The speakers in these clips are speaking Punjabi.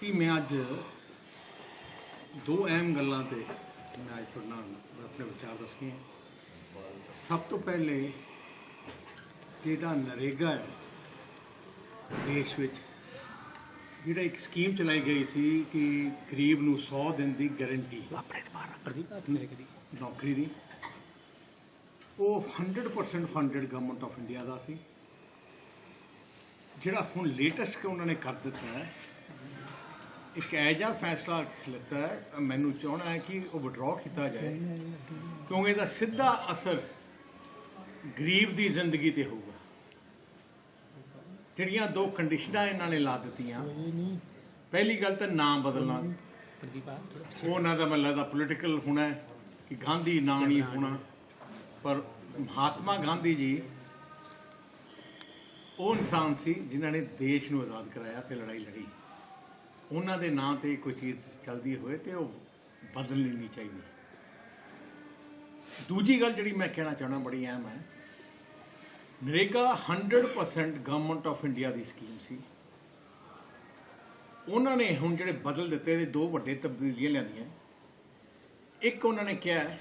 ਸੀ ਮੈਂ ਅੱਜ ਦੋ ਅਹਿਮ ਗੱਲਾਂ ਤੇ ਮੈਂ ਅੱਜ ਤੁਹਾਡੇ ਨਾਲ ਆਪਣੇ ਵਿਚਾਰ ਦੱਸਣੇ ਸਭ ਤੋਂ ਪਹਿਲੇ ਜਿਹੜਾ ਨਰੇਗਾ ਹੈ ਦੇਸ਼ ਵਿੱਚ ਜਿਹੜਾ ਇੱਕ ਸਕੀਮ ਚਲਾਈ ਗਈ ਸੀ ਕਿ ਗਰੀਬ ਨੂੰ 100 ਦਿਨ ਦੀ ਗਾਰੰਟੀ ਨੌਕਰੀ ਦੀ। ਉਹ 100% ਫੰਡਡ ਗਵਰਨਮੈਂਟ ਆਫ ਇੰਡੀਆ ਦਾ ਸੀ। ਜਿਹੜਾ ਹੁਣ ਲੇਟੈਸਟ ਕਿ ਉਹਨਾਂ ਨੇ ਕਰ ਦਿੱਤਾ ਹੈ ਇੱਕ ਐਜਾ ਫੈਸਲਾ ਲਿੱਤਾ ਮੈਨੂੰ ਚਾਹਣਾ ਹੈ ਕਿ ਉਹ ਵਿਡਰਾਅ ਕੀਤਾ ਜਾਏ। ਕਿਉਂਕਿ ਇਹਦਾ ਸਿੱਧਾ ਅਸਰ ਗਰੀਬ ਦੀ ਜ਼ਿੰਦਗੀ ਤੇ ਹੋਊਗਾ। ਜਿਹੜੀਆਂ ਦੋ ਕੰਡੀਸ਼ਨਾਂ ਇਹਨਾਂ ਨੇ ਲਾ ਦਿੱਤੀਆਂ, ਪਹਿਲੀ ਗੱਲ ਤਾਂ ਨਾਮ ਬਦਲਣਾ। ਉਹਨਾਂ ਦਾ ਮੈਨੂੰ ਲੱਗਦਾ ਪੋਲੀਟੀਕਲ ਹੋਣਾ ਕਿ ਗਾਂਧੀ ਨਾਂ ਨਹੀਂ ਹੋਣਾ। ਪਰ ਮਹਾਤਮਾ ਗਾਂਧੀ ਜੀ, ਉਹ ਇਨਸਾਨ ਸੀ ਜਿਨ੍ਹਾਂ ਨੇ ਦੇਸ਼ ਨੂੰ ਆਜ਼ਾਦ ਕਰਾਇਆ ਤੇ ਲੜਾਈ ਲੜੀ। ਉਹਨਾਂ ਦੇ ਨਾਂ ਤੇ ਕੋਈ ਚੀਜ਼ ਚੱਲਦੀ ਹੋਵੇ ਤੇ ਉਹ ਬਦਲ ਲੈਣੀ ਚਾਹੀਦੀ। ਦੂਜੀ ਗੱਲ ਜਿਹੜੀ ਮੈਂ ਕਹਿਣਾ ਚਾਹਣਾ ਬੜੀ ਅਹਿਮ ਹੈ। ਨਰੇਗਾ 100% ਗਵਰਨਮੈਂਟ ਆਫ ਇੰਡੀਆ ਦੀ ਸਕੀਮ ਸੀ। ਉਹਨਾਂ ਨੇ ਹੁਣ ਜਿਹੜੇ ਬਦਲ ਦਿੱਤੇ ਨੇ ਦੋ ਵੱਡੇ ਤਬਦੀਲੀਆਂ ਲਿਆਂਦੀਆਂ। ਇੱਕ ਉਹਨਾਂ ਨੇ ਕਿਹਾ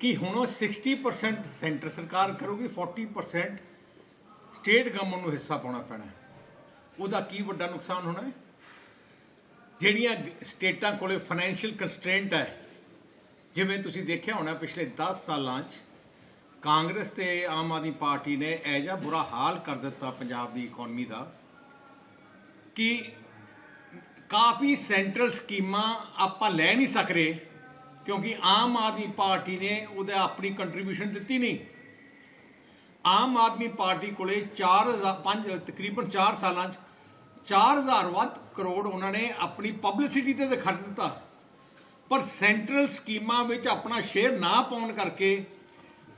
ਕਿ ਹੁਣ ਉਹ 60% ਸੈਂਟਰ ਸਰਕਾਰ ਕਰੂਗੀ 40% ਸਟੇਟ ਗਵਰਨਮੈਂਟ ਨੂੰ ਹਿੱਸਾ ਪਾਉਣਾ ਪੈਣਾ। ਉਹਦਾ ਕੀ ਵੱਡਾ ਨੁਕਸਾਨ ਹੋਣਾ ਹੈ? ਜਿਹੜੀਆਂ ਗ- ਸਟੇਟਾਂ ਕੋਲੇ ਫਾਈਨੈਂਸ਼ੀਅਲ ਕੰਸਟ੍ਰੇਂਟ ਹੈ, ਜਿਵੇਂ ਤੁਸੀਂ ਦੇਖਿਆ ਹੋਣਾ ਪਿਛਲੇ 10 ਸਾਲਾਂ 'ਚ, ਕਾਂਗਰਸ ਤੇ ਆਮ ਆਦਮੀ ਪਾਰਟੀ ਨੇ ਇਹ ਜਿਹਾ ਬੁਰਾ ਹਾਲ ਕਰ ਦਿੱਤਾ ਪੰਜਾਬ ਦੀ ਇਕਨੋਮੀ ਦਾ, ਕਿ ਕਾਫੀ ਸੈਂਟਰਲ ਸਕੀਮਾਂ ਆਪਾਂ ਲੈ ਨਹੀਂ ਸਕ ਰਹੇ, ਕਿਉਂਕਿ ਆਮ ਆਦਮੀ ਪਾਰਟੀ ਨੇ ਉਹਦਾ ਆਪਣੀ ਕੰਟਰੀਬਿਊਸ਼ਨ ਦਿੱਤੀ ਨਹੀਂ। ਆਮ ਆਦਮੀ ਪਾਰਟੀ ਕੋਲੇ 4000 ਪੰਜ, ਤਕਰੀਬਨ 4 ਸਾਲਾਂ 'ਚ 4000 ਵੱਧ ਕਰੋੜ ਉਹਨਾਂ ਨੇ ਆਪਣੀ ਪਬਲਿਸਿਟੀ ਤੇ ਤਾਂ ਖਰਚ ਦਿੱਤਾ। ਪਰ ਸੈਂਟਰਲ ਸਕੀਮਾਂ ਵਿੱਚ ਆਪਣਾ ਸ਼ੇਅਰ ਨਾ ਪਾਉਣ ਕਰਕੇ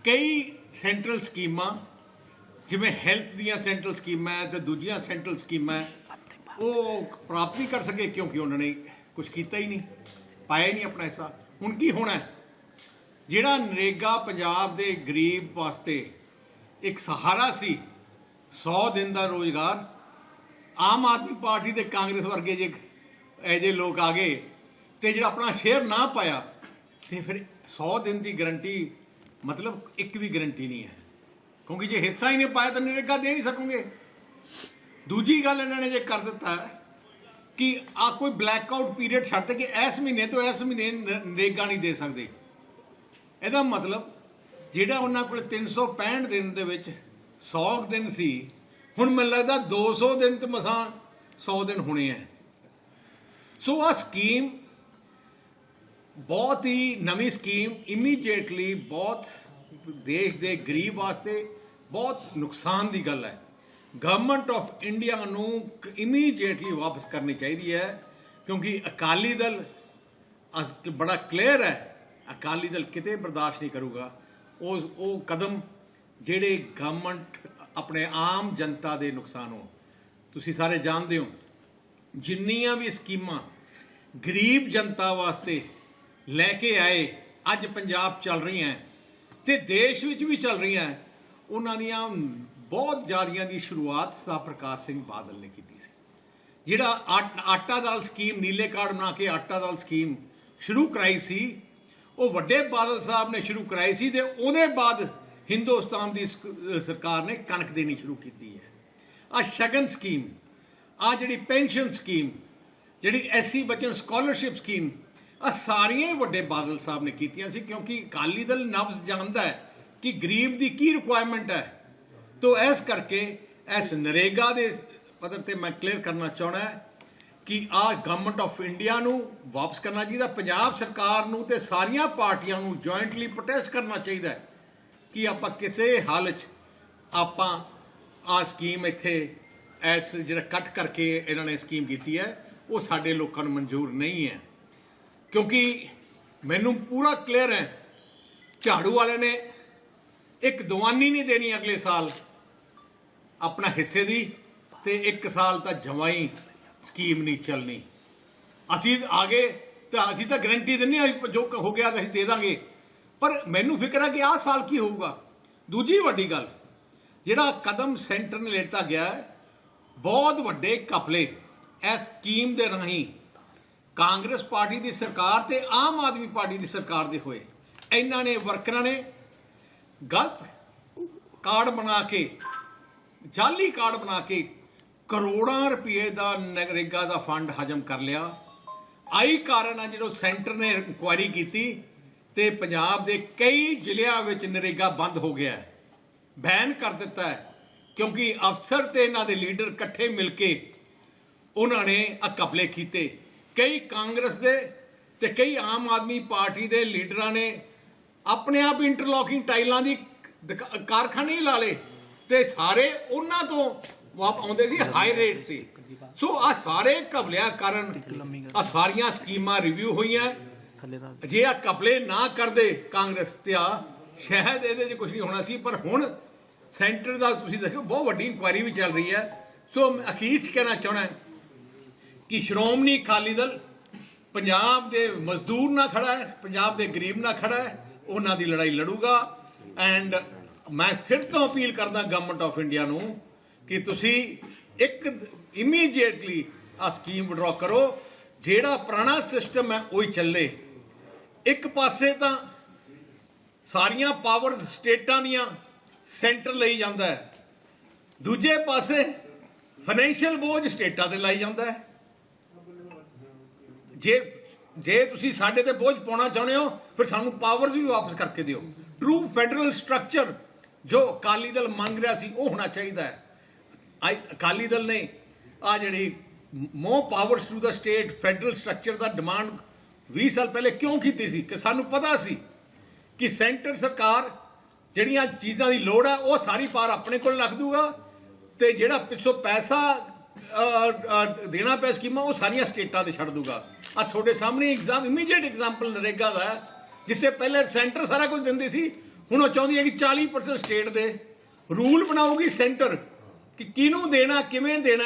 ਕਈ ਸੈਂਟਰਲ ਸਕੀਮਾਂ, ਜਿਵੇਂ ਹੈਲਥ ਦੀਆਂ ਸੈਂਟਰਲ ਸਕੀਮਾਂ ਹੈ ਤੇ ਦੂਜੀਆਂ ਸੈਂਟਰਲ ਸਕੀਮਾਂ ਉਹ ਪ੍ਰਾਪਤ ਨਹੀਂ ਕਰ ਸਕੇ ਕਿਉਂਕਿ ਉਹਨਾਂ ਨੇ ਕੁਝ ਕੀਤਾ ਹੀ ਨਹੀਂ, ਪਾਇਆ ਹੀ ਨਹੀਂ ਆਪਣਾ ਹਿੱਸਾ। ਹੁਣ ਕੀ ਹੋਣਾ ਜਿਹੜਾ ਨਰੇਗਾ ਪੰਜਾਬ ਦੇ ਗਰੀਬ ਵਾਸਤੇ ਇੱਕ ਸਹਾਰਾ ਸੀ 100 ਦਿਨ ਦਾ ਰੋਜ਼ਗਾਰ ਆਮ ਆਦਮੀ ਪਾਰਟੀ ਤੇ ਕਾਂਗਰਸ ਵਰਗੇ ਜੇ ਇਹ ਜੇ ਲੋਕ ਆ ਗਏ ਤੇ ਜਿਹੜਾ ਆਪਣਾ ਸ਼ੇਅਰ ਨਾ ਪਾਇਆ, ਤੇ ਫਿਰ 100 ਦਿਨ ਦੀ ਗਰੰਟੀ ਮਤਲਬ ਇੱਕ ਵੀ ਗਰੰਟੀ ਨਹੀਂ ਹੈ। ਕਿਉਂਕਿ ਜੇ ਹਿੱਸਾ ਹੀ ਨਹੀਂ ਪਾਇਆ ਤਾਂ ਨਿਰੇਗਾ ਦੇ ਨਹੀਂ ਸਕੋਗੇ। ਦੂਜੀ ਗੱਲ ਇਹਨਾਂ ਨੇ ਜੇ ਕਰ ਦਿੱਤਾ ਕਿ ਆ ਕੋਈ ਬਲੈਕ ਆਊਟ ਪੀਰੀਅਡ ਛੱਡ ਕੇ ਇਸ ਮਹੀਨੇ ਤੋਂ ਇਸ ਮਹੀਨੇ ਨਰੇਗਾ ਨਹੀਂ ਦੇ ਸਕਦੇ। ਇਹਦਾ ਮਤਲਬ ਜਿਹੜਾ ਉਹਨਾਂ ਕੋਲ 365 ਦਿਨ ਦੇ ਵਿੱਚ 100 ਦਿਨ ਸੀ ਹੁਣ ਮੈਨੂੰ ਲੱਗਦਾ 200 ਦਿਨ ਤੇ ਮਸਾਂ 100 ਦਿਨ ਹੋਣੇ ਆ ਸੋ ਆ ਸਕੀਮ ਬਹੁਤ ਹੀ ਨਵੀਂ ਸਕੀਮ ਇਮੀਡੀਏਟਲੀ ਬਹੁਤ ਦੇਸ਼ ਦੇ ਗਰੀਬ ਵਾਸਤੇ ਬਹੁਤ ਨੁਕਸਾਨ ਦੀ ਗੱਲ ਹੈ ਗਵਰਨਮੈਂਟ ਆਫ ਇੰਡੀਆ ਨੂੰ ਇਮੀਡੀਏਟਲੀ ਵਾਪਸ ਕਰਨੀ ਚਾਹੀਦੀ ਹੈ ਕਿਉਂਕਿ ਅਕਾਲੀ ਦਲ ਬੜਾ ਕਲੀਅਰ ਹੈ ਅਕਾਲੀ ਦਲ ਕਿਤੇ ਬਰਦਾਸ਼ਤ ਨਹੀਂ ਕਰੂਗਾ। ਉਹ ਉਹ ਕਦਮ ਜਿਹੜੇ ਗਵਰਨਮੈਂਟ ਆਪਣੇ ਆਮ ਜਨਤਾ ਦੇ ਨੁਕਸਾਨ ਹੋਣ। ਤੁਸੀਂ ਸਾਰੇ ਜਾਣਦੇ ਹੋ, ਜਿੰਨੀਆਂ ਵੀ ਸਕੀਮਾਂ ਗਰੀਬ ਜਨਤਾ ਵਾਸਤੇ ਲੈ ਕੇ ਆਏ, ਅੱਜ ਪੰਜਾਬ ਚੱਲ ਰਹੀਆਂ ਤੇ ਦੇਸ਼ ਵਿੱਚ ਵੀ ਚੱਲ ਰਹੀਆਂ ਉਹਨਾਂ ਦੀਆਂ ਬਹੁਤ ਜ਼ਿਆਦੀਆਂ ਦੀ ਸ਼ੁਰੂਆਤ ਸਦਾ ਪ੍ਰਕਾਸ਼ ਸਿੰਘ ਬਾਦਲ ਨੇ ਕੀਤੀ ਸੀ। ਜਿਹੜਾ ਆਟ- ਆਟਾ ਦਾਲ ਸਕੀਮ, ਨੀਲੇ ਕਾਰਡ ਬਣਾ ਕੇ ਆਟਾ ਦਾਲ ਸਕੀਮ ਸ਼ੁਰੂ ਕਰਾਈ ਸੀ, ਉਹ ਵੱਡੇ ਬਾਦਲ ਸਾਹਿਬ ਨੇ ਸ਼ੁਰੂ ਕਰਾਈ ਸੀ ਤੇ ਉਹਦੇ ਬਾਅਦ ਹਿੰਦੁਸਤਾਨ ਦੀ ਸਕ- ਸਰਕਾਰ ਨੇ ਕਣਕ ਦੇਣੀ ਸ਼ੁਰੂ ਕੀਤੀ ਹੈ। ਆ ਸ਼ਗਨ ਸਕੀਮ ਆ ਜਿਹੜੀ ਪੈਨਸ਼ਨ ਸਕੀਮ, ਜਿਹੜੀ ਐਸਸੀ ਬਚਨ ਸਕਾਲਰਸ਼ਿਪ ਸਕੀਮ ਆ ਸਾਰੀਆਂ ਹੀ ਵੱਡੇ ਬਾਦਲ ਸਾਹਿਬ ਨੇ ਕੀਤੀਆਂ ਸੀ ਕਿਉਂਕਿ ਅਕਾਲੀ ਦਲ ਨਬਜ਼ ਜਾਣਦਾ ਹੈ ਕਿ ਗਰੀਬ ਦੀ ਕੀ ਰਿਕੁਆਇਰਮੈਂਟ ਹੈ। ਤੋ ਇਸ ਕਰਕੇ ਇਸ ਨਰੇਗਾ ਦੇ ਪੱਧਰ ਤੇ ਮੈਂ ਕਲੀਅਰ ਕਰਨਾ ਚਾਹਣਾ ਕਿ ਆ ਗਵਰਨਮੈਂਟ ਆਫ ਇੰਡੀਆ ਨੂੰ ਵਾਪਸ ਕਰਨਾ ਚਾਹੀਦਾ, ਪੰਜਾਬ ਸਰਕਾਰ ਨੂੰ ਤੇ ਸਾਰੀਆਂ ਪਾਰਟੀਆਂ ਨੂੰ ਜੁਆਇੰਟਲੀ ਪ੍ਰੋਟੈਸਟ ਕਰਨਾ ਚਾਹੀਦਾ ਹੈ। ਕਿ ਆਪਾਂ ਕਿਸੇ ਹਾਲ 'ਚ ਆਪਾਂ ਆ ਸਕੀਮ ਇੱਥੇ ਐਸ ਜਿਹੜਾ ਕੱਟ ਕਰਕੇ ਇਹਨਾਂ ਨੇ ਸਕੀਮ ਕੀਤੀ ਹੈ, ਉਹ ਸਾਡੇ ਲੋਕਾਂ ਨੂੰ ਮਨਜ਼ੂਰ ਨਹੀਂ ਹੈ। ਕਿਉਂਕਿ ਮੈਨੂੰ ਪੂਰਾ ਕਲੀਅਰ ਹੈ, ਝਾੜੂ ਵਾਲੇ ਨੇ ਇੱਕ ਦਵਾਨੀ ਨਹੀਂ ਦੇਣੀ ਅਗਲੇ ਸਾਲ, ਆਪਣਾ ਹਿੱਸੇ ਦੀ ਤੇ ਇੱਕ ਸਾਲ ਤਾਂ ਜਮਾਈ ਸਕੀਮ ਨਹੀਂ ਚੱਲਣੀ। ਅਸੀਂ ਆਗੇ ਤਾਂ ਅਸੀਂ ਤਾਂ ਗਰੰਟੀ ਦਿੰਨੇ ਆ ਜੋ ਹੋ ਗਿਆ ਤਾਂ ਅਸੀਂ ਦੇ ਦਾਂਗੇ। ਪਰ ਮੈਨੂੰ ਫਿਕਰ ਹੈ ਕਿ ਆਹ ਸਾਲ ਕੀ ਹੋਊਗਾ? ਦੂਜੀ ਵੱਡੀ ਗੱਲ, ਜਿਹੜਾ ਕਦਮ ਸੈਂਟਰ ਨੇ ਲੈਤਾ ਗਿਆ ਬਹੁਤ ਵੱਡੇ ਕਪਲੇ ਇਸ ਸਕੀਮ ਦੇ ਰਾਹੀਂ ਕਾਂਗਰਸ ਪਾਰਟੀ ਦੀ ਸਰਕਾਰ ਤੇ ਆਮ ਆਦਮੀ ਪਾਰਟੀ ਦੀ ਸਰਕਾਰ ਦੇ ਹੋਏ। ਇਹਨਾਂ ਨੇ ਵਰਕਰਾਂ ਨੇ ਗਲਤ ਕਾਰਡ ਬਣਾ ਕੇ, ਜਾਲੀ ਕਾਰਡ ਬਣਾ ਕੇ ਕਰੋੜਾਂ ਰੁਪਏ ਦਾ ਨਗਰੇਗਾ ਦਾ ਫੰਡ ਹਜਮ ਕਰ ਲਿਆ। ਆਈ ਕਾਰਨ ਆ ਜਦੋਂ ਸੈਂਟਰ ਨੇ ਇਨਕੁਆਇਰੀ ਕੀਤੀ ਤੇ ਪੰਜਾਬ ਦੇ ਕਈ ਜ਼ਿਲ੍ਹਿਆਂ ਵਿੱਚ ਨਰੇਗਾ ਬੰਦ ਹੋ ਗਿਆ ਹੈ। ਬੈਨ ਕਰ ਦਿੱਤਾ ਹੈ, ਕਿਉਂਕਿ ਅਫਸਰ ਤੇ ਇਹਨਾਂ ਦੇ ਲੀਡਰ ਇਕੱਠੇ ਮਿਲ ਕੇ ਉਹਨਾਂ ਨੇ ਆ ਕੀਤੇ। ਕਈ ਕਾਂਗਰਸ ਦੇ ਤੇ ਕਈ ਆਮ ਆਦਮੀ ਪਾਰਟੀ ਦੇ ਲੀਡਰਾਂ ਨੇ ਆਪਣੇ ਆਪ ਇੰਟਰਲੋਕਿੰਗ ਟਾਈਲਾਂ ਦੀ ਕਾਰਖਾਨੇ ਹੀ ਲਾ ਲਏ ਤੇ ਸਾਰੇ ਉਹਨਾਂ ਤੋਂ ਵਾਪ, ਆਉਂਦੇ ਸੀ ਹਾਈ ਰੇਟ ਤੇ। ਸੋ ਆ ਸਾਰੇ ਕਬਲਿਆਂ ਕਾਰਨ ਆ ਸਾਰੀਆਂ ਸਕੀਮਾਂ ਰਿਵਿਊ ਹੋਈਆਂ। ਜੇ ਆ ਕਪਲੇ ਨਾ ਕਰਦੇ ਕਾਂਗਰਸ ਤੇ ਆ ਸ਼ਾਇਦ ਇਹਦੇ 'ਚ ਕੁਝ ਨਹੀਂ ਹੋਣਾ ਸੀ, ਪਰ ਹੁਣ ਸੈਂਟਰ ਦਾ ਤੁਸੀਂ ਦੇਖੋ ਬਹੁਤ ਵੱਡੀ ਇਨਕੁਆਇਰੀ ਵੀ ਚੱਲ ਰਹੀ ਹੈ। ਸੋ ਮੈਂ ਅਖੀਰ 'ਚ ਕਹਿਣਾ ਚਾਹਣਾ ਕਿ ਸ਼੍ਰੋਮਣੀ ਅਕਾਲੀ ਦਲ ਪੰਜਾਬ ਦੇ ਮਜ਼ਦੂਰ ਨਾਲ ਖੜਾ ਹੈ, ਪੰਜਾਬ ਦੇ ਗਰੀਬ ਨਾਲ ਖੜਾ ਹੈ, ਉਹਨਾਂ ਦੀ ਲੜਾਈ ਲੜੂਗਾ। ਐਂਡ ਮੈਂ ਫਿਰ ਤੋਂ ਅਪੀਲ ਕਰਦਾ ਗਵਰਨਮੈਂਟ ਆਫ ਇੰਡੀਆ ਨੂੰ ਕਿ ਤੁਸੀਂ ਇੱਕ ਇਮੀਡੀਏਟਲੀ ਆ ਸਕੀਮ ਵਿਡਰਾ ਕਰੋ। ਜਿਹੜਾ ਪੁਰਾਣਾ ਸਿਸਟਮ ਹੈ, ਉਹ ਹੀ ਚੱਲੇ। ਇੱਕ ਪਾਸੇ ਤਾਂ ਸਾਰੀਆਂ ਪਾਵਰਸ ਸਟੇਟਾਂ ਦੀਆਂ ਸੈਂਟਰ ਲਈ ਜਾਂਦਾ ਹੈ। ਦੂਜੇ ਪਾਸੇ ਫਾਈਨੈਂਸ਼ੀਅਲ ਬੋਝ ਸਟੇਟਾਂ ਤੇ ਲਾਈ ਜਾਂਦਾ ਹੈ। ਜੇ ਜੇ ਤੁਸੀਂ ਸਾਡੇ ਤੇ ਬੋਝ ਪਾਉਣਾ ਚਾਹੁੰਦੇ ਹੋ, ਫਿਰ ਸਾਨੂੰ ਪਾਵਰਸ ਵੀ ਵਾਪਸ ਕਰਕੇ ਦਿਓ। ਟਰੂ ਫੈਡਰਲ ਸਟਰਕਚਰ ਜੋ ਅਕਾਲੀ ਦਲ ਮੰਗ ਰਿਹਾ ਸੀ, ਉਹ ਹੋਣਾ ਚਾਹੀਦਾ ਹੈ। ਅਕਾਲੀ ਦਲ ਨੇ ਆ ਜਿਹੜੀ more powers to the state, federal structure ਦਾ ਡਿਮਾਂਡ 20 ਸਾਲ ਪਹਿਲੇ ਕਿਉਂ ਕੀਤੀ ਸੀ? ਕਿ ਸਾਨੂੰ ਪਤਾ ਸੀ ਕਿ ਸੈਂਟਰ ਸਰਕਾਰ ਜਿਹੜੀਆਂ ਚੀਜ਼ਾਂ ਦੀ ਲੋੜ ਹੈ ਉਹ ਸਾਰੀ ਪਾਰ ਆਪਣੇ ਕੋਲ ਰੱਖ ਦੂਗਾ ਤੇ ਜਿਹੜਾ ਪਿੱਛੋਂ ਪੈਸਾ ਦੇਣਾ ਪਿਆ ਸਕੀਮਾਂ, ਉਹ ਸਾਰੀਆਂ ਸਟੇਟਾਂ ਤੇ ਛੱਡ ਦੂਗਾ। ਆ ਤੁਹਾਡੇ ਸਾਹਮਣੇ ਐਗਜ਼ਾਮ ਇਮੀਡੀਏਟ ਐਗਜ਼ਾਮਪਲ ਨਰੇਗਾ ਦਾ ਹੈ, ਜਿੱਥੇ ਪਹਿਲੇ ਸੈਂਟਰ ਸਾਰਾ ਕੁਝ ਦਿੰਦੀ ਸੀ, ਹੁਣ ਉਹ ਚਾਹੁੰਦੀ ਹੈ ਕਿ 40% ਸਟੇਟ ਦੇ। ਰੂਲ ਬਣਾਉਗੀ ਸੈਂਟਰ ਕਿ ਕਿਹਨੂੰ ਦੇਣਾ, ਕਿਵੇਂ ਦੇਣਾ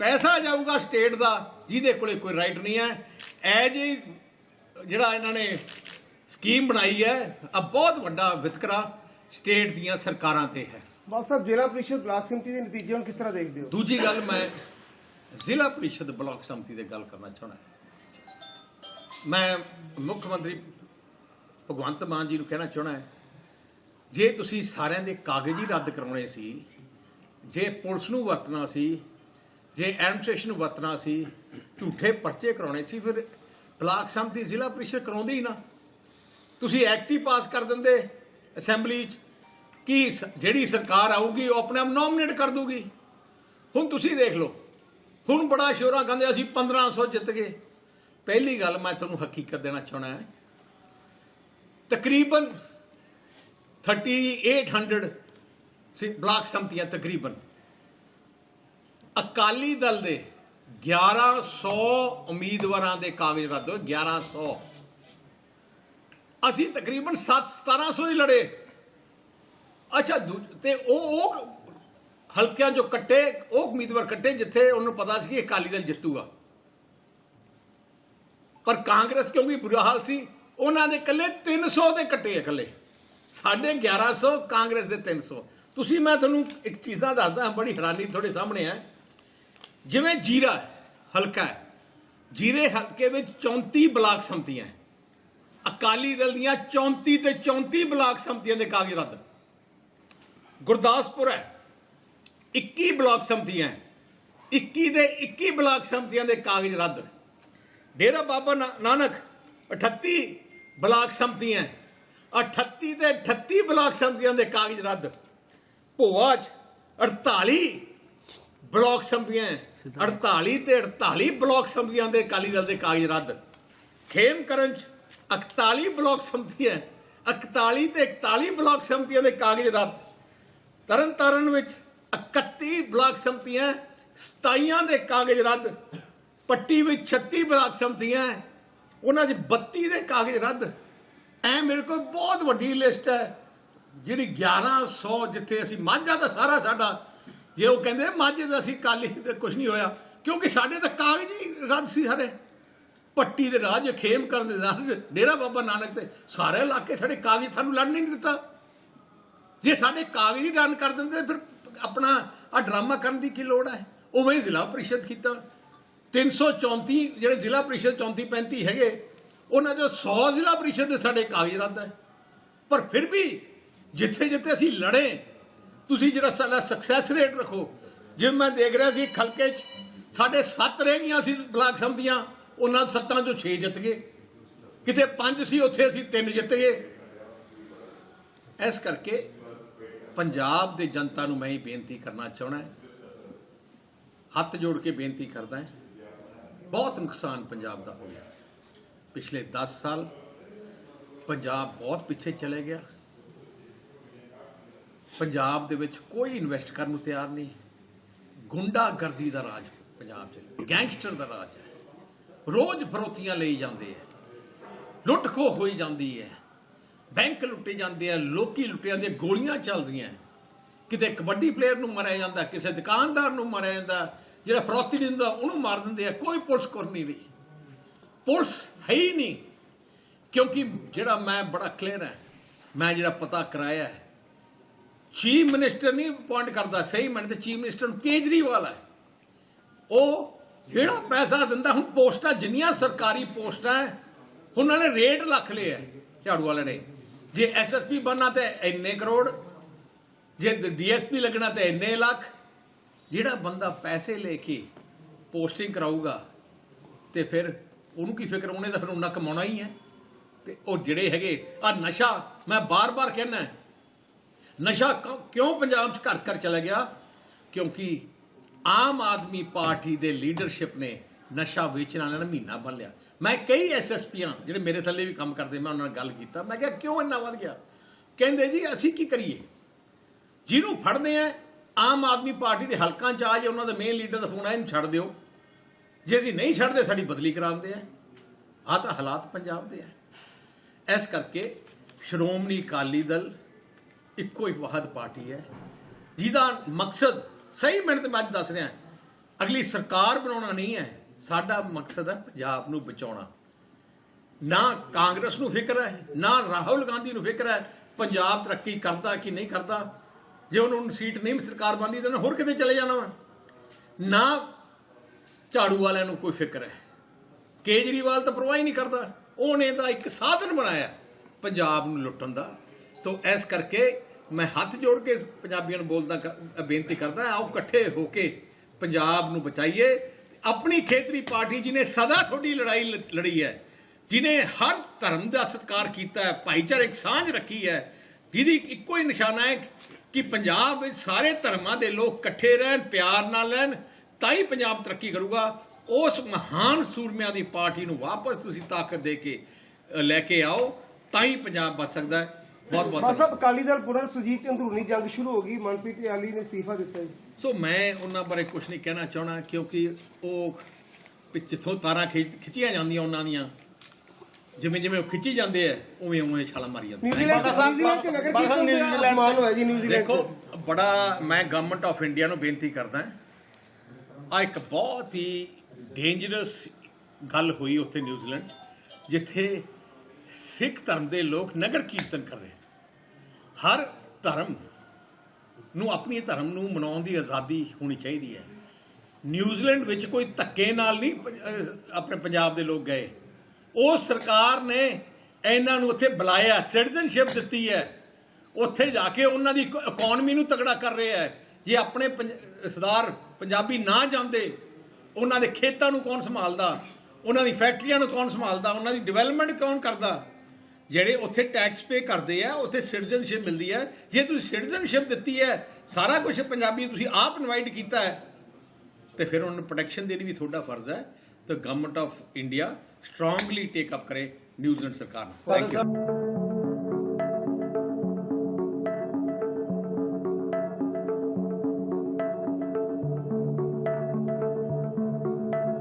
ਪੈਸਾ ਜਾਊਗਾ ਸਟੇਟ ਦਾ, ਜਿਹਦੇ ਕੋਲੇ ਕੋਈ ਰਾਈਟ ਨਹੀਂ ਹੈ। ਐਜ ਏ ਜਿਹੜਾ ਇਹਨਾਂ ਨੇ ਸਕੀਮ ਬਣਾਈ ਹੈ ਆ ਬਹੁਤ ਵੱਡਾ ਵਿਤਕਰਾ ਸਟੇਟ ਦੀਆਂ ਸਰਕਾਰਾਂ ਤੇ ਹੈ। ਬਾਲ ਸਾਹਿਬ ਜ਼ਿਲ੍ਹਾ ਪ੍ਰੀਸ਼ਦ ਬਲਾਕ ਸਮਿਤੀ ਦੇ ਨਤੀਜੇ ਨੂੰ ਕਿਸ ਤਰ੍ਹਾਂ ਦੇਖਦੇ ਹੋ? ਦੂਜੀ ਗੱਲ ਮੈਂ ਜ਼ਿਲ੍ਹਾ ਪ੍ਰੀਸ਼ਦ ਬਲਾਕ ਸੰਮਤੀ ਦੇ ਗੱਲ ਕਰਨਾ ਚਾਹੁੰਦਾ। ਮੈਂ ਮੁੱਖ ਮੰਤਰੀ ਭਗਵੰਤ ਮਾਨ ਜੀ ਨੂੰ ਕਹਿਣਾ ਚਾਹੁੰਦਾ ਹੈ ਜੇ ਤੁਸੀਂ ਸਾਰਿਆਂ ਦੇ ਕਾਗਜ਼ ਹੀ ਰੱਦ ਕਰਾਉਣੇ ਸੀ ਜੇ ਪੁਲਿਸ ਨੂੰ ਵਰਤਣਾ ਸੀ ਜੇ ਐਡਮਿਨਿਸਟ੍ਰੇਸ਼ਨ ਨੂੰ ਵਰਤਣਾ ਸੀ ਝੂਠੇ ਪਰਚੇ ਕਰਾਉਣੇ ਸੀ ਫਿਰ ਬਲਾਕ ਸੰਮਤੀ ਜ਼ਿਲ੍ਹਾ ਪ੍ਰੀਸ਼ਦ ਕਰਾਉਂਦੇ ਹੀ ਨਾ, ਤੁਸੀਂ ਐਕਟ ਹੀ ਪਾਸ ਕਰ ਦਿੰਦੇ ਅਸੈਂਬਲੀ 'ਚ, ਕਿ ਜਿਹੜੀ ਸਰਕਾਰ ਆਊਗੀ ਉਹ ਆਪਣੇ ਆਪ ਨੋਮੀਨੇਟ ਕਰ ਦੂਗੀ? ਹੁਣ ਤੁਸੀਂ ਦੇਖ ਲਓ, ਹੁਣ ਬੜਾ ਸ਼ੋਰਾ ਕਹਿੰਦੇ ਅਸੀਂ 1500 ਜਿੱਤ ਗਏ। ਪਹਿਲੀ ਗੱਲ ਮੈਂ ਤੁਹਾਨੂੰ ਹਕੀਕਤ ਦੇਣਾ ਚਾਹਣਾ ਹੈ, ਤਕਰੀਬਨ 3800 ਸੀ- ਬਲਾਕ ਸੰਮਤੀਆਂ ਤਕਰੀਬਨ। ਅਕਾਲੀ ਦਲ ਦੇ 1100 ਉਮੀਦਵਾਰਾਂ ਦੇ ਕਾਗਜ਼ ਰੱਦ ਹੋਏ 1100 ਅਸੀਂ ਤਕਰੀਬਨ 7 1700 ਹੀ ਲੜੇ। ਅੱਛਾ ਤੇ ਉਹ ਉਹ ਹਲਕਿਆਂ ਚੋਂ ਕੱਟੇ, ਉਹ ਉਮੀਦਵਾਰ ਕੱਟੇ ਜਿੱਥੇ ਉਹਨੂੰ ਪਤਾ ਸੀ ਕਿ ਅਕਾਲੀ ਦਲ ਜਿੱਤੂਗਾ। ਪਰ ਕਾਂਗਰਸ ਕਿਉਂਕਿ ਬੁਰਾ ਹਾਲ ਸੀ, ਉਹਨਾਂ ਦੇ ਇਕੱਲੇ 300 ਦੇ ਕੱਟੇ ਆ ਇਕੱਲੇ। ਸਾਡੇ 1100 ਕਾਂਗਰਸ ਦੇ 300 ਤੁਸੀਂ, ਮੈਂ ਤੁਹਾਨੂੰ ਇੱਕ ਚੀਜ਼ਾਂ ਦੱਸਦਾ, ਬੜੀ ਹੈਰਾਨੀ ਤੁਹਾਡੇ ਸਾਹਮਣੇ ਹੈ। ਜਿਵੇਂ ਜੀਰਾ ਹਲਕਾ ਹੈ, ਜੀਰੇ ਹਲਕੇ ਵਿੱਚ 34 ਬਲਾਕ ਸੰਮਤੀਆਂ ਹੈ ਅਕਾਲੀ ਦਲ ਦੀਆਂ 34 ਤੇ 34 ਬਲਾਕ ਸੰਮਤੀਆਂ ਦੇ ਕਾਗਜ਼ ਰੱਦ ਗੁਰਦਾਸਪੁਰ ਹੈ 21 ਬਲਾਕ ਸੰਮਤੀਆਂ ਹੈ। 21 ਦੇ 21 ਬਲਾਕ ਸੰਮਤੀਆਂ ਦੇ ਕਾਗਜ਼ ਰੱਦ ਡੇਰਾ ਬਾਬਾ ਨਾਨਕ 38 ਬਲਾਕ ਸੰਮਤੀਆਂ ਹੈ। 38 ਤੇ 38 ਬਲਾਕ ਸੰਮਤੀਆਂ ਦੇ ਕਾਗਜ਼ ਰੱਦ ਭੋਆ 'ਚ 48 ਬਲਾਕ ਸੰਮਤੀਆਂ ਹੈ। 48 ਤੇ 48 ਬਲਾਕ ਸੰਮਤੀਆਂ ਦੇ ਅਕਾਲੀ ਦਲ ਦੇ ਕਾਗਜ਼ ਰੱਦ। ਖੇਮ ਕਰਨ 'ਚ 41 ਬਲਾਕ ਸੰਮਤੀਆਂ ਹੈ। 41 ਤੇ 41 ਬਲਾਕ ਸੰਮਤੀਆਂ ਦੇ ਕਾਗਜ਼ ਰੱਦ। ਤਰਨ ਤਾਰਨ ਵਿੱਚ 31 ਬਲਾਕ ਸੰਮਤੀਆਂ 27 ਦੇ ਕਾਗਜ਼ ਰੱਦ। ਪੱਟੀ ਵਿੱਚ 36 ਬਲਾਕ ਸੰਮਤੀਆਂ, ਉਹਨਾਂ 'ਚ 32 ਦੇ ਕਾਗਜ਼ ਰੱਦ। ਐ ਮੇਰੇ ਕੋਲ ਬਹੁਤ ਵੱਡੀ ਲਿਸਟ ਹੈ। ਜਿਹੜੀ 1100 ਜਿੱਥੇ ਅਸੀਂ ਮਾਝਾ ਦਾ ਸਾਰਾ ਸਾਡਾ ਜੇ ਉਹ ਕਹਿੰਦੇ ਮਾਝੇ ਦਾ ਅਸੀਂ ਕਾਲੀ ਤੇ ਕੁਝ ਨਹੀਂ ਹੋਇਆ। ਕਿਉਂਕਿ ਸਾਡੇ ਤਾਂ ਕਾਗਜ਼ ਹੀ ਰੱਦ ਸੀ ਸਾਰੇ। ਪੱਟੀ ਦੇ ਰਾਜ, ਖੇਮ ਕਰਨ ਦੇ ਰਾਜ, ਡੇਰਾ ਬਾਬਾ ਨਾਨਕ ਤੇ ਸਾਰੇ ਇਲਾਕੇ ਸਾਡੇ ਕਾਗਜ਼ ਸਾਨੂੰ ਲੜਨ ਨਹੀਂ ਦਿੱਤਾ। ਜੇ ਸਾਡੇ ਕਾਗਜ਼ ਹੀ ਰਨ ਕਰ ਦਿੰਦੇ, ਫਿਰ ਆਪਣਾ ਆ ਡਰਾਮਾ ਕਰਨ ਦੀ ਕੀ ਲੋੜ ਹੈ? ਉਵੇਂ ਹੀ ਜ਼ਿਲ੍ਹਾ ਪ੍ਰੀਸ਼ਦ ਕੀਤਾ। 334 ਜਿਹੜੇ ਜ਼ਿਲ੍ਹਾ ਪ੍ਰੀਸ਼ਦ 34 35 ਹੈਗੇ, ਉਹਨਾਂ ਚੋਂ 100 ਜ਼ਿਲ੍ਹਾ ਪ੍ਰੀਸ਼ਦ ਦੇ ਸਾਡੇ ਕਾਗਜ਼ ਰੱਦ ਹੈ। ਪਰ ਫਿਰ ਵੀ ਜਿੱਥੇ ਜਿੱਥੇ ਅਸੀਂ ਲੜੇ ਤੁਸੀਂ ਜਿਹੜਾ ਸਾਡਾ ਸਕਸੈਸ ਰੇਟ ਰੱਖੋ, ਜਿਵੇਂ ਮੈਂ ਦੇਖ ਰਿਹਾ ਸੀ ਖਲਕੇ 'ਚ, ਸਾਡੇ 7 ਰਹਿ ਗਈਆਂ ਸੀ ਬਲਾਕ ਸੰਮਤੀਆਂ ਉਹਨਾਂ ਸੱਤਾਂ ਚੋਂ 6 ਜਿੱਤ ਗਏ। ਕਿਤੇ 5 ਸੀ, ਉੱਥੇ ਅਸੀਂ 3 ਜਿੱਤ ਗਏ। ਇਸ ਕਰਕੇ ਪੰਜਾਬ ਦੇ ਜਨਤਾ ਨੂੰ ਮੈਂ ਇਹ ਬੇਨਤੀ ਕਰਨਾ ਚਾਹਣਾ ਹੱਥ ਜੋੜ ਕੇ ਬੇਨਤੀ ਕਰਦਾ ਹਾਂ, ਬਹੁਤ ਨੁਕਸਾਨ ਪੰਜਾਬ ਦਾ ਹੋਇਆ। ਪਿਛਲੇ 10 ਸਾਲ ਪੰਜਾਬ ਬਹੁਤ ਪਿੱਛੇ ਚਲੇ ਗਿਆ। ਪੰਜਾਬ ਦੇ ਵਿੱਚ ਕੋਈ ਇਨਵੈਸਟ ਕਰਨ ਨੂੰ ਤਿਆਰ ਨਹੀਂ। ਗੁੰਡਾਗਰਦੀ ਦਾ ਰਾਜ ਪੰਜਾਬ 'ਚ ਗੈਂਗਸਟਰ ਦਾ ਰਾਜ ਹੈ। ਰੋਜ਼ ਫਰੋਤੀਆਂ ਲਈ ਜਾਂਦੇ ਆ ਲੁੱਟ ਖੋਹ ਹੋਈ ਜਾਂਦੀ ਹੈ। ਬੈਂਕ ਲੁੱਟੇ ਜਾਂਦੇ ਆ ਲੋਕੀ ਲੁੱਟੇ ਜਾਂਦੇ ਗੋਲੀਆਂ ਚੱਲਦੀਆਂ ਕਿਤੇ ਕਬੱਡੀ ਪਲੇਅਰ ਨੂੰ ਮਾਰਿਆ ਜਾਂਦਾ, ਕਿਸੇ ਦੁਕਾਨਦਾਰ ਨੂੰ ਮਾਰਿਆ ਜਾਂਦਾ, ਜਿਹੜਾ ਫਰੋਤੀ ਦਿੰਦਾ, ਉਹਨੂੰ ਮਾਰ ਦਿੰਦੇ ਆ ਕੋਈ ਪੁਲਿਸ ਕਰਨੀ ਨਹੀਂ ਪੁਲਿਸ ਹੈ ਹੀ ਨਹੀਂ। ਕਿਉਂਕਿ ਜਿਹੜਾ ਮੈਂ ਬੜਾ ਕਲੀਅਰ ਹੈ, ਮੈਂ ਜਿਹੜਾ ਪਤਾ ਕਰਾਇਆ ਹੈ ਚੀਫ ਮਿਨਿਸਟਰ ਨਹੀਂ ਅਪਾਇੰਟ ਕਰਦਾ, ਸਹੀ ਮੈਂ ਤੇ ਚੀਫ ਮਿਨਿਸਟਰ ਨੂੰ ਕੇਜਰੀਵਾਲ ਹੈ। ਉਹ ਜਿਹੜਾ ਪੈਸਾ ਦਿੰਦਾ, ਹੁਣ ਪੋਸਟਾਂ, ਜਿੰਨੀਆਂ ਸਰਕਾਰੀ ਪੋਸਟਾਂ ਹੈ ਉਹਨਾਂ ਨੇ ਰੇਟ ਲੱਖ ਲਿਆ ਝਾੜੂ ਵਾਲਿਆਂ ਨੇ। ਜੇ ਐਸਐਸਪੀ ਬਣਨਾ ਤੇ ਇੰਨੇ ਕਰੋੜ, ਜੇ ਡੀਐਸਪੀ ਲੱਗਣਾ ਤੇ ਇੰਨੇ ਲੱਖ। ਜਿਹੜਾ ਬੰਦਾ ਪੈਸੇ ਲੈ ਕੇ ਪੋਸਟਿੰਗ ਕਰਾਊਗਾ, ਤੇ ਫਿਰ ਉਹਨੂੰ ਕੀ ਫਿਕਰ, ਉਹਨੇ ਤਾਂ ਫਿਰ ਉਹਨਾਂ ਕਮਾਉਣਾ ਹੀ ਹੈ। ਤੇ ਉਹ ਜਿਹੜੇ ਹੈਗੇ ਆ ਨਸ਼ਾ, ਮੈਂ ਬਾਰ-ਬਾਰ ਕਹਿਣਾ ਨਸ਼ਾ ਕਿਉਂ ਪੰਜਾਬ 'ਚ ਘਰ ਘਰ ਚਲਾ ਗਿਆ? ਕਿਉਂਕਿ ਆਮ ਆਦਮੀ ਪਾਰਟੀ ਦੇ ਲੀਡਰਸ਼ਿਪ ਨੇ ਨਸ਼ਾ ਵੇਚਣ ਵਾਲਿਆਂ ਦਾ ਮਹੀਨਾ ਬੰਨ ਲਿਆ। ਮੈਂ ਕਈ ਐਸਐਸਪੀਆਂ ਜਿਹੜੇ ਮੇਰੇ ਥੱਲੇ ਵੀ ਕੰਮ ਕਰਦੇ, ਮੈਂ ਉਹਨਾਂ ਨਾਲ ਗੱਲ ਕੀਤਾ। ਮੈਂ ਕਿਹਾ, ਕਿਉਂ ਇੰਨਾ ਵੱਧ ਗਿਆ? ਕਹਿੰਦੇ ਜੀ, ਅਸੀਂ ਕੀ ਕਰੀਏ? ਜਿਹਨੂੰ ਫੜਦੇ ਆ, ਆਮ ਆਦਮੀ ਪਾਰਟੀ ਦੇ ਹਲਕਾਂ ਚ ਆ ਜੇ ਉਹਨਾਂ ਦਾ ਮੇਨ ਲੀਡਰ ਦਾ ਫੋਨ ਆ ਇਹਨੂੰ ਛੱਡ ਦਿਓ। ਜੇ ਅਸੀਂ ਨਹੀਂ ਛੱਡਦੇ, ਸਾਡੀ ਬਦਲੀ ਕਰਾਉਂਦੇ ਆ। ਆ ਤਾਂ ਹਾਲਾਤ ਪੰਜਾਬ ਦੇ ਆ। ਇਸ ਕਰਕੇ ਸ਼੍ਰੋਮਣੀ ਅਕਾਲੀ ਦਲ ਇੱਕੋ ਹੀ ਵਾਹਦ ਪਾਰਟੀ ਹੈ। ਜਿਹਦਾ ਮਕਸਦ, ਸਹੀ ਮਿਹਨਤ ਮੈਂ ਅੱਜ ਦੱਸ ਰਿਹਾ, ਅਗਲੀ ਸਰਕਾਰ ਬਣਾਉਣਾ ਨਹੀਂ ਹੈ, ਸਾਡਾ ਮਕਸਦ ਹੈ ਪੰਜਾਬ ਨੂੰ ਬਚਾਉਣਾ। ਨਾ ਕਾਂਗਰਸ ਨੂੰ ਫਿਕਰ ਹੈ, ਨਾ ਰਾਹੁਲ ਗਾਂਧੀ ਨੂੰ ਫਿਕਰ ਹੈ, ਪੰਜਾਬ ਤਰੱਕੀ ਕਰਦਾ ਕਿ ਨਹੀਂ ਕਰਦਾ। ਜੇ ਉਹਨਾਂ ਨੂੰ ਸੀਟ ਨਹੀਂ ਸਰਕਾਰ ਬੰਦੀ ਤਾਂ ਹੋਰ ਕਿਤੇ ਚਲੇ ਜਾਣਾ ਵਾ। ਨਾ ਝਾੜੂ ਵਾਲਿਆਂ ਨੂੰ ਕੋਈ ਫਿਕਰ ਹੈ। ਕੇਜਰੀਵਾਲ ਤਾਂ ਪਰਵਾਹ ਹੀ ਨਹੀਂ ਕਰਦਾ। ਉਹਨੇ ਤਾਂ ਇੱਕ ਸਾਧਨ ਬਣਾਇਆ, ਪੰਜਾਬ ਨੂੰ ਲੁੱਟਣ ਦਾ। ਤੋਂ ਇਸ ਕਰਕੇ ਮੈਂ ਹੱਥ ਜੋੜ ਕੇ ਪੰਜਾਬੀਆਂ ਨੂੰ ਬੋਲਦਾ ਬੇਨਤੀ ਕਰਦਾ, ਆਓ ਇਕੱਠੇ ਹੋ ਕੇ ਪੰਜਾਬ ਨੂੰ ਬਚਾਈਏ। ਆਪਣੀ ਖੇਤਰੀ ਪਾਰਟੀ ਜਿਹਨੇ ਸਦਾ ਤੁਹਾਡੀ ਲੜਾਈ ਲ- ਲੜੀ ਹੈ ਜਿਨੇ ਹਰ ਧਰਮ ਦਾ ਸਤਿਕਾਰ ਕੀਤਾ ਹੈ ਭਾਈਚਾਰਕ ਸਾਂਝ ਰੱਖੀ ਹੈ, ਜਿਹਦੀ ਇੱਕੋ ਹੀ ਨਿਸ਼ਾਨਾ ਹੈ ਕਿ ਪੰਜਾਬ ਵਿੱਚ ਸਾਰੇ ਧਰਮਾਂ ਦੇ ਲੋਕ ਇਕੱਠੇ ਰਹਿਣ, ਪਿਆਰ ਨਾਲ ਰਹਿਣ, ਤਾਂ ਹੀ ਪੰਜਾਬ ਤਰੱਕੀ ਕਰੂਗਾ। ਉਸ ਮਹਾਨ ਸੂਰਮਿਆਂ ਦੀ ਪਾਰਟੀ ਨੂੰ ਵਾਪਸ ਤੁਸੀਂ ਤਾਕਤ ਦੇ ਕੇ ਲੈ ਕੇ ਆਓ, ਤਾਂ ਹੀ ਪੰਜਾਬ ਬਚ ਸਕਦਾ ਹੈ। ਬਹੁਤ ਬਹੁਤ ਮਾਨ। ਸਾਹਿਬ ਅਕਾਲੀ ਦਲ ਪੁਨਰ ਸੁਜੀਤ ਚ ਅੰਦਰੂਨੀ ਜੰਗ ਸ਼ੁਰੂ ਹੋ ਗਈ। ਮਨਪ੍ਰੀਤ ਆਲੀ ਨੇ ਅਸਤੀਫਾ ਦਿੱਤਾ ਜੀ। ਸੋ ਮੈਂ ਉਹਨਾਂ ਬਾਰੇ ਕੁਝ ਨਹੀਂ ਕਹਿਣਾ ਚਾਹਣਾ ਕਿਉਂਕਿ ਉਹ ਜਿੱਥੋਂ ਤਾਰਾਂ ਖਿੱਚ- ਖਿੱਚੀਆਂ ਜਾਂਦੀਆਂ ਉਹਨਾਂ ਦੀਆਂ ਜਿਵੇਂ ਜਿਵੇਂ ਉਹ ਖਿੱਚੀ ਜਾਂਦੇ ਆ ਉਵੇਂ ਉਵੇਂ ਛਾਲਾਂ ਮਾਰੀ ਜਾਂਦੇ ਨਿਊਜ਼ੀਲੈਂਡ ਦੇਖੋ ਬੜਾ ਮੈਂ ਗਵਰਨਮੈਂਟ ਆਫ ਇੰਡੀਆ ਨੂੰ ਬੇਨਤੀ ਕਰਦਾ ਆ ਇੱਕ ਬਹੁਤ ਹੀ ਡੇਂਜਰਸ ਗੱਲ ਹੋਈ ਉੱਥੇ ਨਿਊਜ਼ੀਲੈਂਡ ਜਿੱਥੇ ਸਿੱਖ ਧਰਮ ਦੇ ਲੋਕ ਨਗਰ ਕੀਰਤਨ ਕਰ ਰਹੇ ਹਰ ਧਰਮ ਨੂੰ ਆਪਣੀ ਧਰਮ ਨੂੰ ਮਨਾਉਣ ਦੀ ਆਜ਼ਾਦੀ ਹੋਣੀ ਚਾਹੀਦੀ ਹੈ। ਨਿਊਜ਼ੀਲੈਂਡ ਵਿੱਚ ਕੋਈ ਧੱਕੇ ਨਾਲ ਨਹੀਂ ਆਪਣੇ ਪੰਜਾਬ ਦੇ ਲੋਕ ਗਏ। ਉਹ ਸਰਕਾਰ ਨੇ ਇਹਨਾਂ ਨੂੰ ਉੱਥੇ ਬੁਲਾਇਆ, ਸਿਟੀਜ਼ਨਸ਼ਿਪ ਦਿੱਤੀ ਹੈ। ਉੱਥੇ ਜਾ ਕੇ ਉਹਨਾਂ ਦੀ ਇਕਨੋਮੀ ਨੂੰ ਤਗੜਾ ਕਰ ਰਿਹਾ ਹੈ। ਜੇ ਆਪਣੇ ਪੰਜ- ਸਰਦਾਰ ਪੰਜਾਬੀ ਨਾ ਜਾਂਦੇ, ਉਹਨਾਂ ਦੇ ਖੇਤਾਂ ਨੂੰ ਕੌਣ ਸੰਭਾਲਦਾ? ਉਹਨਾਂ ਦੀ ਫੈਕਟਰੀਆਂ ਨੂੰ ਕੌਣ ਸੰਭਾਲਦਾ ਉਹਨਾਂ ਦੀ ਡਿਵੈਲਪਮੈਂਟ ਕੌਣ ਕਰਦਾ? ਜਿਹੜੇ ਉੱਥੇ ਟੈਕਸ ਪੇ ਕਰਦੇ ਆ ਉੱਥੇ ਸਿਟੀਜ਼ਨਸ਼ਿਪ ਮਿਲਦੀ ਹੈ ਜੇ ਤੁਸੀਂ ਸਿਟੀਜ਼ਨਸ਼ਿਪ ਦਿੱਤੀ ਹੈ ਸਾਰਾ ਕੁਝ ਪੰਜਾਬੀ ਤੁਸੀਂ ਆਪ ਇਨਵਾਈਟ ਕੀਤਾ ਹੈ ਤੇ ਫਿਰ ਉਹਨਾਂ ਨੂੰ ਪ੍ਰੋਟੈਕਸ਼ਨ ਦੇਣੀ ਵੀ ਤੁਹਾਡਾ ਫਰਜ਼ ਹੈ। ਤਾਂ government of India strongly take up ਕਰੇ ਨਿਊਜ਼ੀਲੈਂਡ ਸਰਕਾਰ ਨੂੰ। Thank you